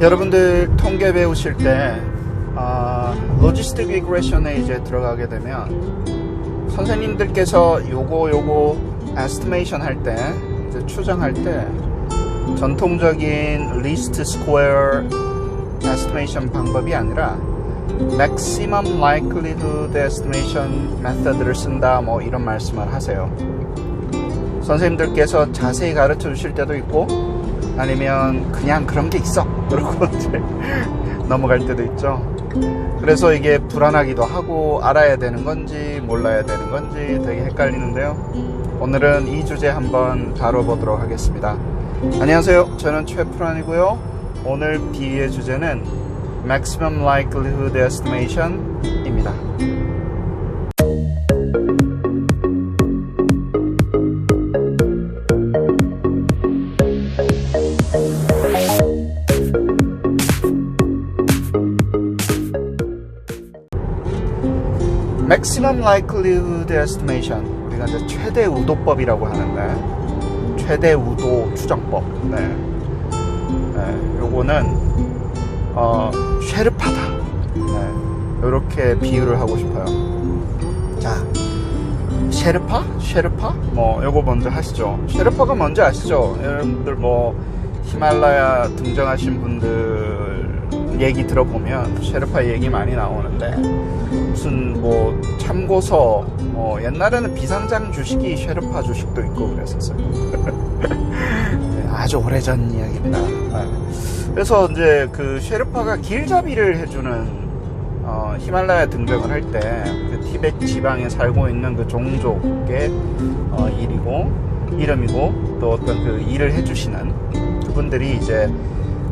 여러분들 통계 배우실 때 아, 로지스틱 리그레션에 이제 들어가게 되면 선생님들께서 요거 요거 에스티메이션 할 때 추정할 때 전통적인 리스트 스퀘어 에스티메이션 방법이 아니라 maximum likelihood estimation 메서드를 쓴다 뭐 이런 말씀을 하세요. 선생님들께서 자세히 가르쳐 주실 때도 있고 아니면 그냥 그런 게 있어 그러고 이제 넘어갈 때도 있죠. 그래서 이게 불안하기도 하고 알아야 되는 건지 몰라야 되는 건지 되게 헷갈리는데요. 오늘은 이 주제 한번 다뤄보도록 하겠습니다. 안녕하세요. 저는 최프란이고요. 오늘 비의 주제는 Maximum Likelihood Estimation입니다. Maximum Likelihood Estimation 우리가 이제 최대 우도법이라고 하는데 최대 우도 추정법. 네. 네, 요거는 어, 쉐르파다. 네, 이렇게 비유를 하고 싶어요. 자, 쉐르파? 쉐르파? 뭐, 요거 먼저 하시죠. 쉐르파가 뭔지 아시죠? 여러분들 뭐, 히말라야 등정하신 분들 얘기 들어보면 쉐르파 얘기 많이 나오는데, 무슨 뭐, 참고서, 뭐, 옛날에는 비상장 주식이 쉐르파 주식도 있고 그랬었어요. 네, 아주 오래전 이야기입니다. 네. 그래서 이제 그 쉐르파가 길잡이를 해주는 어, 히말라야 등정을 할 때 그 티베트 지방에 살고 있는 그 종족의 어, 일이고 이름이고 또 어떤 그 일을 해주시는 그분들이 이제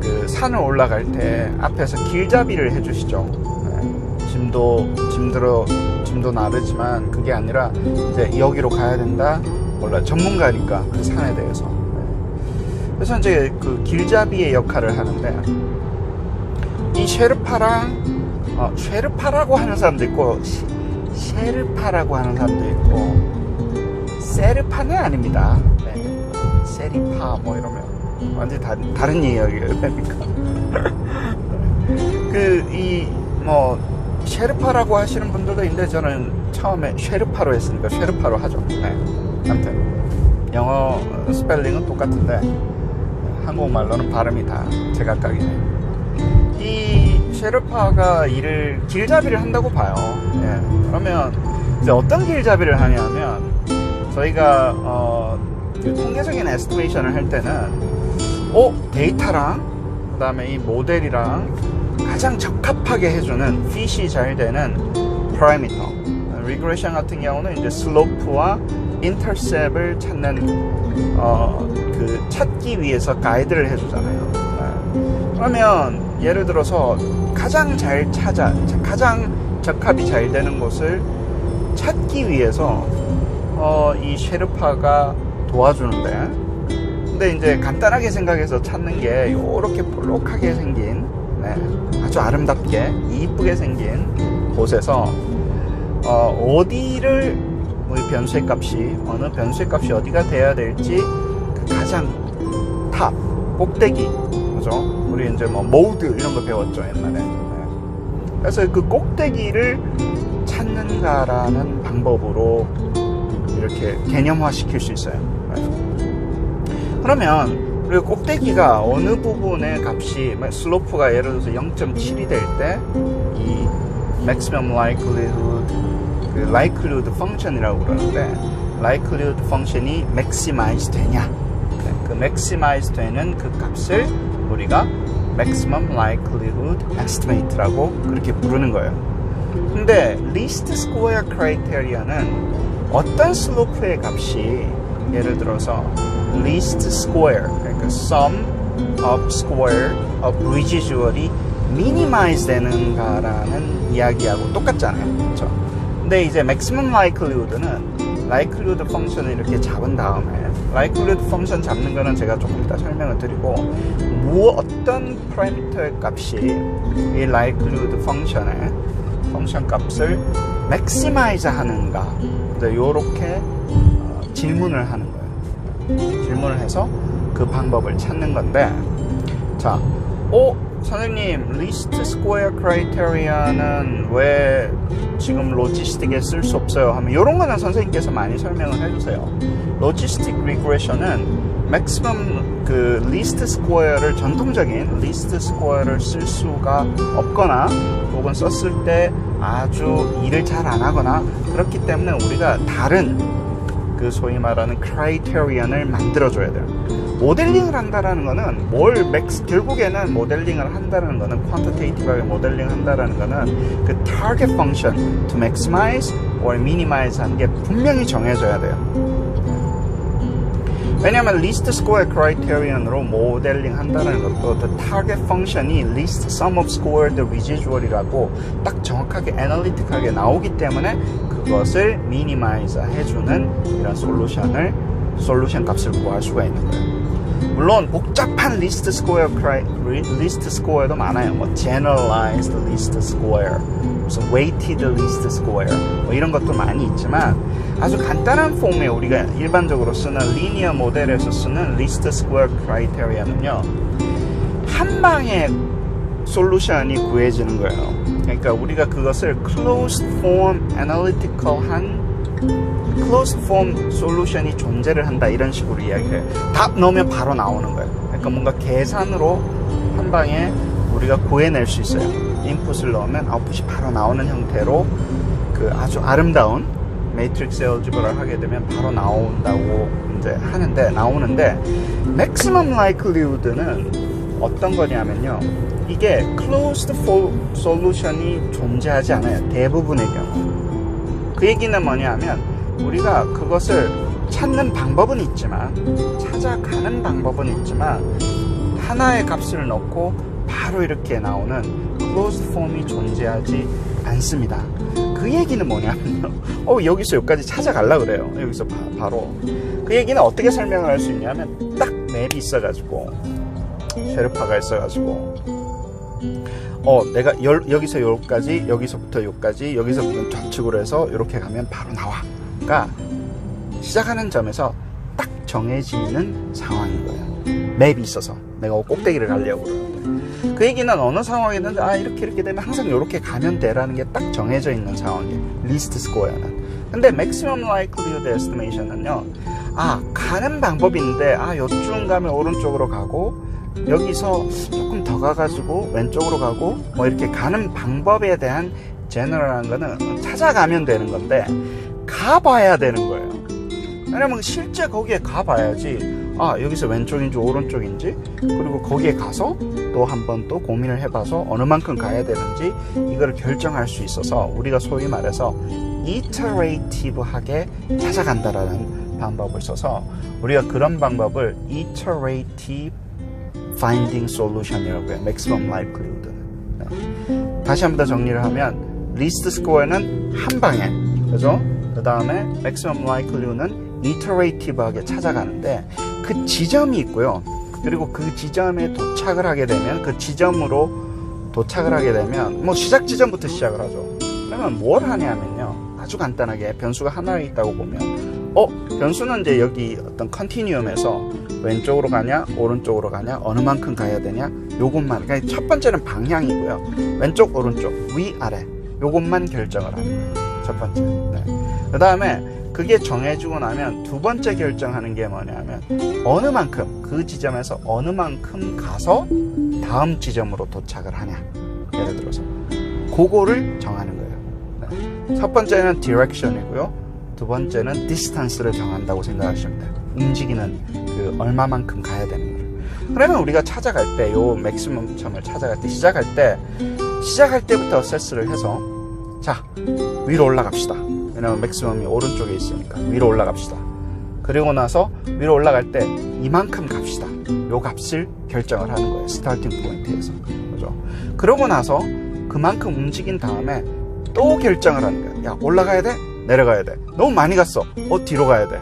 그 산을 올라갈 때 앞에서 길잡이를 해주시죠. 네. 짐도 짐들어 짐도 나르지만 그게 아니라 이제 여기로 가야 된다. 몰라 전문가니까 그 산에 대해서. 그래서 이제 그 길잡이의 역할을 하는데 이 쉐르파랑 어, 쉐르파라고 하는 사람도 있고 시, 쉐르파라고 하는 사람도 있고 세르파는 아닙니다. 네. 세리파 뭐 이러면 완전히 다른 다른 이야기예요. 그러니까 그 이 뭐 쉐르파라고 하시는 분들도 있는데 저는 처음에 쉐르파로 했으니까 쉐르파로 하죠. 네. 아무튼 영어 스펠링은 똑같은데 한국말로는 발음이 다 제각각이네요. 이 쉐르파가 일을 길잡이를 한다고 봐요. 예. 그러면 이제 어떤 길잡이를 하냐면 저희가 어, 그 통계적인 에스티메이션을 할 때는 어 데이터랑 그다음에 이 모델이랑 가장 적합하게 해주는 핏이 잘 되는 파라미터 리그레션 같은 경우는 이제 슬로프와 인터셉을 찾는 어, 그 찾기 위해서 가이드를 해주잖아요. 네. 그러면 예를 들어서 가장 잘 찾아 가장 적합이 잘 되는 곳을 찾기 위해서 어, 이 쉐르파가 도와주는데 근데 이제 간단하게 생각해서 찾는 게 이렇게 볼록하게 생긴 네, 아주 아름답게 이쁘게 생긴 곳에서 어, 어디를 우리 변수의 값이 어느 변수의 값이 어디가 돼야 될지 그 가장 탑 꼭대기 그죠? 우리 이제 뭐 모드 이런 거 배웠죠 옛날에. 네. 그래서 그 꼭대기를 찾는다라는 방법으로 이렇게 개념화 시킬 수 있어요. 네. 그러면 우리 꼭대기가 어느 부분의 값이 슬로프가 예를 들어서 0.7이 될 때 이 maximum likelihood 그 likelihood function이라고 그러는데 likelihood function이 maximize 되냐 네, 그 maximize 되는 그 값을 우리가 maximum likelihood estimate라고 그렇게 부르는 거예요. 근데 least square criteria는 어떤 슬로프의 값이 예를 들어서 least square 그러니까 sum of square of residual이 minimize 되는가라는 이야기하고 똑같잖아요. 그렇죠? 근데 이제 maximum likelihood는 likelihood 펑션을 이렇게 잡은 다음에 likelihood 펑션 잡는 거는 제가 조금 이따 설명을 드리고 무 어떤 파라미터의 값이 이 likelihood 펑션의 펑션 값을 maximize 하는가 이렇게 어, 질문을 하는 거예요. 질문을 해서 그 방법을 찾는 건데 자, 어 선생님 리스트 스퀘어 크라이테리아는 왜 지금 로지스틱에 쓸 수 없어요 하면 이런 거는 선생님께서 많이 설명을 해주세요 로지스틱 리그레션은 맥시멈 그 리스트 스퀘어를 전통적인 리스트 스퀘어를 쓸 수가 없거나 혹은 썼을 때 아주 일을 잘 안 하거나 그렇기 때문에 우리가 다른 그 소위 말하는 크라이테리언을 만들어줘야 돼요. 모델링을 한다라는 거는 뭘 맥스 결국에는 모델링을 한다는 거는 퀀터테이티브하게 모델링 한다라는 거는 그 target function to maximize or minimize 하는 게 분명히 정해져야 돼요. 왜냐하면 리스트 크라이테리언으로 모델링 한다는 것도 the target function이 list sum of scored residual이라고 딱 정확하게 애널리틱하게 나오기 때문에 그것을 미니마이즈 해주는 이런 솔루션을 솔루션 값을 구할 수가 있는 거예요. 물론 복잡한 리스트 크라이 리스트 스코어도 많아요. 뭐 generalized list square, 무슨 weighted list square 뭐 이런 것도 많이 있지만 아주 간단한 폼에 우리가 일반적으로 쓰는 리니어 모델에서 쓰는 리스트 스코어 크라이테리아는요 한 방에 솔루션이 구해지는 거예요. 그러니까 우리가 그것을 closed form analytical한 closed form 솔루션이 존재를 한다 이런 식으로 이야기해요. 답 넣으면 바로 나오는 거예요. 그러니까 뭔가 계산으로 한 방에 우리가 구해낼 수 있어요. 인풋을 넣으면 아웃풋이 바로 나오는 형태로 그 아주 아름다운 매트릭스 엘지브를 하게 되면 바로 나온다고 이제 하는데 나오는데 maximum likelihood는 어떤 거냐면요. 이게 closed solution이 존재하지 않아요. 대부분의 경우. 그 얘기는 뭐냐면 우리가 그것을 찾는 방법은 있지만 찾아가는 방법은 있지만 하나의 값을 넣고 바로 이렇게 나오는 closed form이 존재하지 않습니다. 그 얘기는 뭐냐면요. 어, 여기서 여기까지 찾아갈라 그래요. 여기서 바, 로그 얘기는 어떻게 설명을 할 수 있냐면 딱 맵이 있어가지고 쉐르파가 있어가지고 어 내가 열, 여기서 여기까지 여기서부터 여기까지 여기서부터 좌측으로 해서 이렇게 가면 바로 나와. 그러니까 시작하는 점에서 딱 정해지는 상황인 거예요. 맵이 있어서 내가 꼭대기를 가려고 그러는데 그 얘기는 어느 상황이든 아 이렇게 이렇게 되면 항상 이렇게 가면 돼라는 게 딱 정해져 있는 상황이에요. 리스트 스코어는. 근데 maximum likelihood estimation은요. 아 가는 방법인데 아 요쯤 가면 오른쪽으로 가고 여기서 조금 더 가가지고 왼쪽으로 가고 뭐 이렇게 가는 방법에 대한 제너럴한 거는 찾아가면 되는 건데 가봐야 되는 거예요. 왜냐면 실제 거기에 가봐야지 아 여기서 왼쪽인지 오른쪽인지 그리고 거기에 가서 또 한번 또 고민을 해봐서 어느 만큼 가야 되는지 이걸 결정할 수 있어서 우리가 소위 말해서 이터레이티브하게 찾아간다라는 방법을 써서 우리가 그런 방법을 iterative finding solution이라고 해요. maximum likelihood. 네. 다시 한 번 더 정리를 하면 리스트 스코어는 한 방에 그죠? 그 다음에 maximum likelihood는 iterative하게 찾아가는데 그 지점이 있고요. 그리고 그 지점에 도착을 하게 되면 그 지점으로 도착을 하게 되면 뭐 시작 지점부터 시작을 하죠. 그러면 뭘 하냐면요. 아주 간단하게 변수가 하나 있다고 보면 어 변수는 이제 여기 어떤 컨티뉴엄에서 왼쪽으로 가냐 오른쪽으로 가냐 어느 만큼 가야 되냐 요것만 그러니까 첫 번째는 방향이고요. 왼쪽 오른쪽 위 아래 요것만 결정을 거예요. 첫 번째. 네. 그 다음에 그게 정해지고 나면 두 번째 결정하는 게 뭐냐면 어느 만큼 그 지점에서 어느 만큼 가서 다음 지점으로 도착을 하냐 예를 들어서 그거를 정하는 거예요 네. 첫 번째는 direction이고요 두 번째는 distance를 정한다고 생각하시면 돼요 움직이는 그 얼마만큼 가야 되는 거예요 그러면 우리가 찾아갈 때 요 맥시멈 점을 찾아갈 때 시작할 때 시작할 때부터 어세스를 해서 자 위로 올라갑시다 왜냐면 맥시멈이 오른쪽에 있으니까 위로 올라갑시다. 그리고 나서 위로 올라갈 때 이만큼 갑시다. 요 값을 결정을 하는 거예요. 스타팅 포인트에서. 그죠? 그러고 나서 그만큼 움직인 다음에 또 결정을 하는 거예요. 야, 올라가야 돼? 내려가야 돼. 너무 많이 갔어. 어, 뒤로 가야 돼.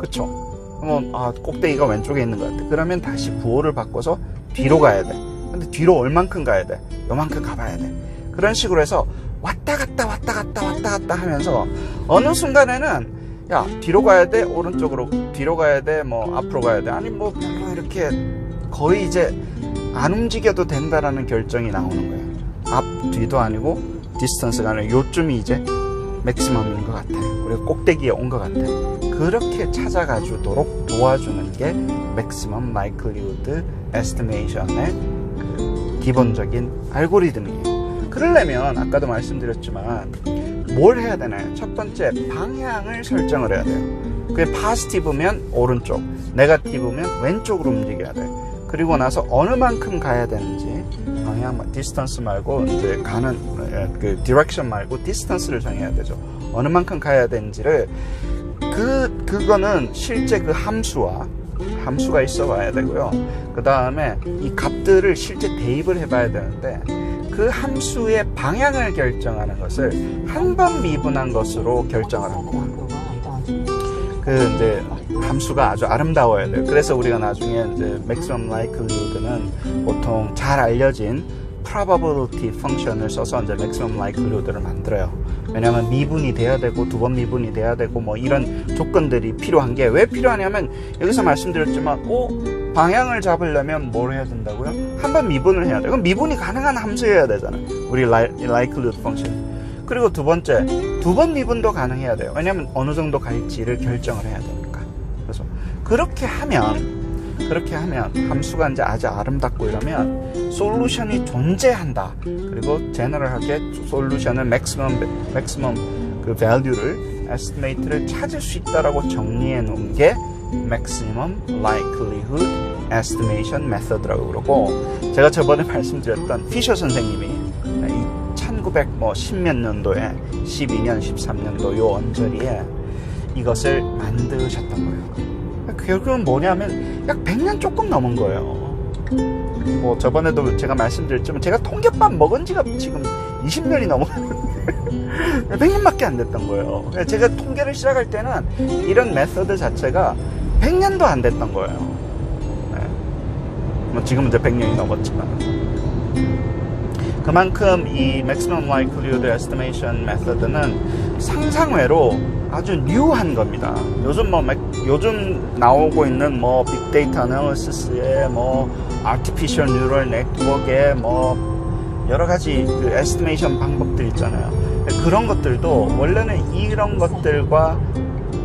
그쵸? 그러면, 아, 꼭대기가 왼쪽에 있는 것 같아. 그러면 다시 부호를 바꿔서 뒤로 가야 돼. 근데 뒤로 얼만큼 가야 돼? 요만큼 가봐야 돼. 그런 식으로 해서 왔다 갔다 왔다 갔다 왔다 갔다 하면서 어느 순간에는 야 뒤로 가야 돼 오른쪽으로 뒤로 가야 돼 뭐 앞으로 가야 돼 아니 뭐 별로 이렇게 거의 이제 안 움직여도 된다라는 결정이 나오는 거예요. 앞 뒤도 아니고 디스턴스가 아니라 요쯤이 이제 맥시멈인 것 같아. 우리가 꼭대기에 온 것 같아. 그렇게 찾아가 주도록 도와주는 게 맥시멈 라이클리우드 에스티메이션의 그 기본적인 알고리즘이에요. 그러려면 아까도 말씀드렸지만 뭘 해야 되나요? 첫 번째 방향을 설정을 해야 돼요. 그게 파스티브면 오른쪽, 네가티브면 왼쪽으로 움직여야 돼. 그리고 나서 어느 만큼 가야 되는지 방향 디스턴스 말고 이제 가는 에, 그 디렉션 말고 디스턴스를 정해야 되죠. 어느 만큼 가야 되는지를 그 그거는 실제 그 함수와 함수가 있어 봐야 되고요. 그 다음에 이 값들을 실제 대입을 해봐야 되는데 그 함수의 방향을 결정하는 것을 한 번 미분한 것으로 결정을 합니다. 그 이제 함수가 아주 아름다워야 돼요. 그래서 우리가 나중에 이제 maximum likelihood는 보통 잘 알려진 probability 펑션을 써서 이제 maximum likelihood를 만들어요. 왜냐하면 미분이 돼야 되고 두 번 미분이 돼야 되고 뭐 이런 조건들이 필요한 게 왜 필요하냐면 여기서 말씀드렸지만 오 방향을 잡으려면 뭘 해야 된다고요? 한 번 미분을 해야 돼. 그럼 미분이 가능한 함수여야 되잖아요. 우리 likelihood 펑션. 그리고 두 번째, 두 번 미분도 가능해야 돼요. 왜냐하면 어느 정도 갈지를 결정을 해야 되니까. 그래서 그렇게 하면 그렇게 하면 함수가 이제 아주 아름답고 이러면 솔루션이 존재한다. 그리고 제너럴하게 솔루션을 맥시멈 그 value를 에스티메이트를 찾을 수 있다라고 정리해 놓은 게 maximum likelihood estimation method라고 그러고 제가 저번에 말씀드렸던 피셔 선생님이 1910몇 년도에 12년 13년도 요 언저리에 이것을 만드셨던 거예요. 결국은 뭐냐면 약 100년 조금 넘은 거예요. 뭐 저번에도 제가 말씀드렸지만 제가 통계밥 먹은 지가 지금 20년이 넘었는데 100년밖에 안 됐던 거예요. 제가 통계를 시작할 때는 이런 메서드 자체가 100년도 안 됐던 거예요. 네. 뭐 지금은 이제 100년이 넘었지만 그만큼 이 maximum likelihood estimation method는 상상외로 아주 뉴한 겁니다. 요즘 뭐 요즘 나오고 있는 뭐 빅데이터 애널리시스에 뭐 artificial neural network에 뭐 여러 가지 그 에스티메이션 방법들 있잖아요. 그런 것들도 원래는 이런 것들과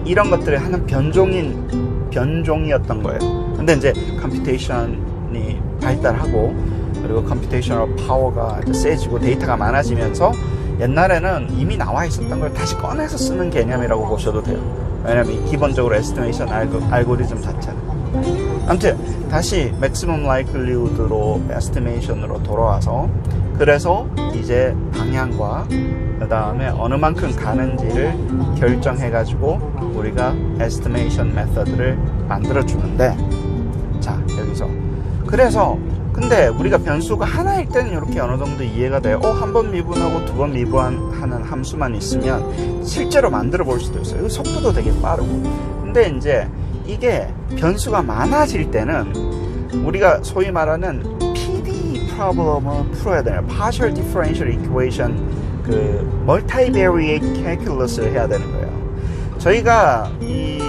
이런 것들의 하는 변종인 변종이었던 거예요. 근데 이제 컴퓨테이션 이 발달하고 그리고 컴퓨테이셔널 파워가 세지고 데이터가 많아지면서 옛날에는 이미 나와 있었던 걸 다시 꺼내서 쓰는 개념이라고 보셔도 돼요. 왜냐면 기본적으로 에스티메이션 알고, 알고 리즘 자체는. 아무튼 다시 맥시멈 라이클리우드로 에스티메이션으로 돌아와서 그래서 이제 방향과 그 다음에 어느 만큼 가는지를 결정해 가지고 우리가 에스티메이션 메서드를 만들어 주는데 그래서 근데 우리가 변수가 하나일 때는 이렇게 어느 정도 이해가 돼요. 어, 한 번 미분하고 두 번 미분하는 함수만 있으면 실제로 만들어 볼 수도 있어요. 속도도 되게 빠르고. 근데 이제 이게 변수가 많아질 때는 우리가 소위 말하는 PD 프로블럼을 풀어야 되는 partial differential equation 그 multivariate calculus를 해야 되는 거예요. 저희가 이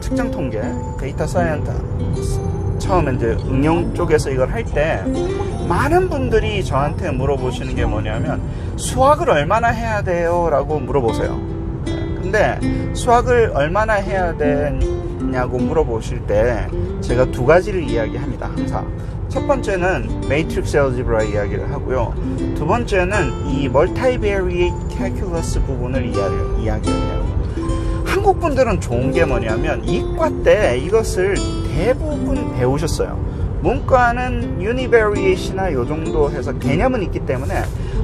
특정 통계, 데이터 사이언스 처음에 이제 응용 쪽에서 이걸 할 때 많은 분들이 저한테 물어보시는 게 뭐냐면 수학을 얼마나 해야 돼요? 라고 물어보세요. 근데 수학을 얼마나 해야 되냐고 물어보실 때 제가 두 가지를 이야기합니다. 항상. 첫 번째는 매트릭스 엘지브라 이야기를 하고요. 두 번째는 이 멀타이베리에이트 캘큘러스 부분을 이야기, 이야기를 해요. 한국 분들은 좋은 게 뭐냐면 이과 때 이것을 대부분 배우셨어요. 문과는 유니베리에이시나 요 정도 해서 개념은 있기 때문에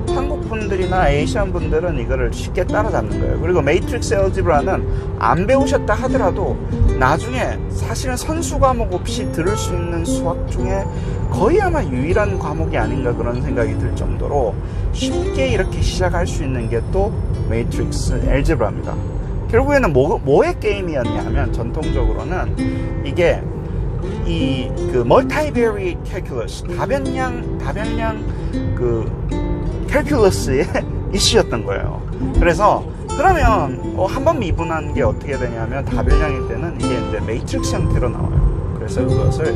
한국 분들이나 에이시안 분들은 이거를 쉽게 따라잡는 거예요. 그리고 메이트릭스 엘지브라는 안 배우셨다 하더라도 나중에 사실은 선수 과목 없이 들을 수 있는 수학 중에 거의 아마 유일한 과목이 아닌가 그런 생각이 들 정도로 쉽게 이렇게 시작할 수 있는 게 또 메이트릭스 엘지브라입니다. 결국에는 뭐, 뭐의 게임이었냐 하면 전통적으로는 이게 이 그 멀타이베리 캘큘러스 다변량 다변량 그 캘큘러스의 이슈였던 거예요. 그래서 그러면 어, 한번 미분한 게 어떻게 되냐면 다변량일 때는 이게 이제 매트릭스 형태로 나와요. 그래서 그것을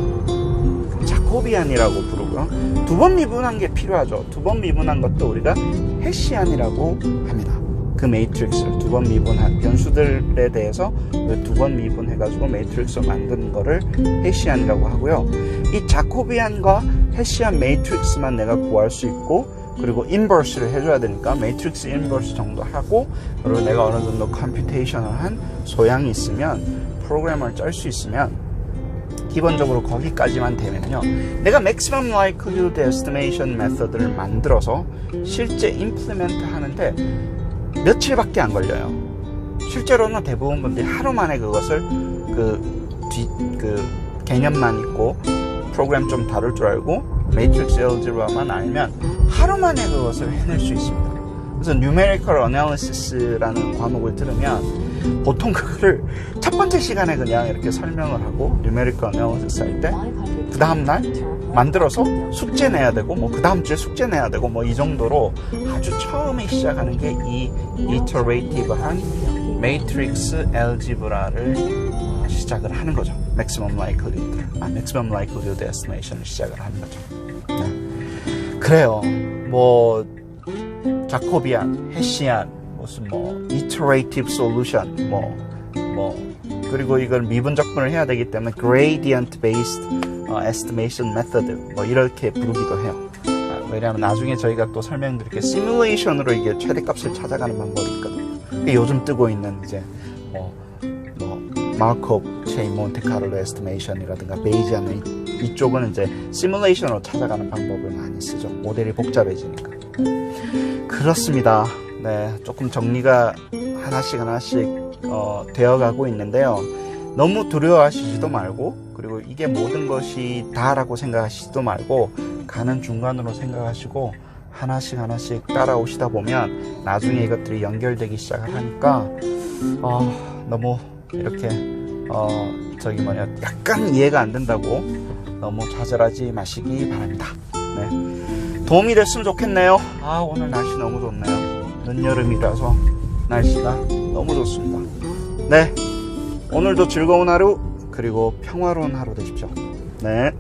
자코비안이라고 부르고 있고요. 두 번 미분한 게 필요하죠. 두 번 미분한 것도 우리가 해시안이라고 합니다. 그 매트릭스를 두 번 미분한 변수들에 대해서 두번 미분해가지고 매트릭스를 만드는 거를 해시안이라고 하고요. 이 자코비안과 해시안 매트릭스만 내가 구할 수 있고 그리고 인버스를 해줘야 되니까 매트릭스 인버스 정도 하고 그리고 내가 어느 정도 컴퓨테이셔널한 소양이 있으면 프로그램을 짤 수 있으면 기본적으로 거기까지만 되면요 내가 maximum likelihood estimation 메서드를 만들어서 실제 임플리멘트 하는데 며칠밖에 안 걸려요 실제로는 대부분 분들이 하루 만에 그것을 그, 뒤, 그 개념만 있고 프로그램 좀 다룰 줄 알고 매트릭스 엘지브라만 알면 하루 만에 그것을 해낼 수 있습니다. 그래서 Numerical Analysis라는 과목을 들으면 보통 그거를 첫 번째 시간에 그냥 이렇게 설명을 하고 Numerical Analysis 할 때 그 다음날 만들어서 숙제 내야 되고 뭐 그 다음 주에 숙제 내야 되고 뭐 이 정도로 아주 처음에 시작하는 게 이 이터레이티브한 매트릭스 엘지브라를 시작을 하는 거죠. maximum likelihood, 아, maximum likelihood estimation을 시작을 하는 거죠. 네. 그래요. 뭐 자코비안, 해시안, 무슨 뭐 iterative solution, 뭐뭐 그리고 이걸 미분적분을 해야 되기 때문에 gradient based 어, estimation method 뭐 이렇게 부르기도 해요. 아, 왜냐하면 나중에 저희가 또 설명드릴게 시뮬레이션으로 이게 최대값을 찾아가는 방법이 있거든요. 요즘 뜨고 있는 이제 뭐 마르코브 체인 몬테카를로 에스티메이션이라든가 베이지안 이쪽은 이제 시뮬레이션으로 찾아가는 방법을 많이 쓰죠. 모델이 복잡해지니까. 그렇습니다. 네, 조금 정리가 하나씩 하나씩 어, 되어가고 있는데요. 너무 두려워하시지도 말고 그리고 이게 모든 것이 다라고 생각하시지도 말고 가는 중간으로 생각하시고 하나씩 하나씩 따라오시다 보면 나중에 이것들이 연결되기 시작을 하니까 어, 너무 이렇게 어 저기 뭐냐 약간 이해가 안 된다고 너무 좌절하지 마시기 바랍니다. 네. 도움이 됐으면 좋겠네요. 아 오늘 날씨 너무 좋네요. 늦여름이라서 날씨가 너무 좋습니다. 네. 오늘도 즐거운 하루 그리고 평화로운 하루 되십시오. 네.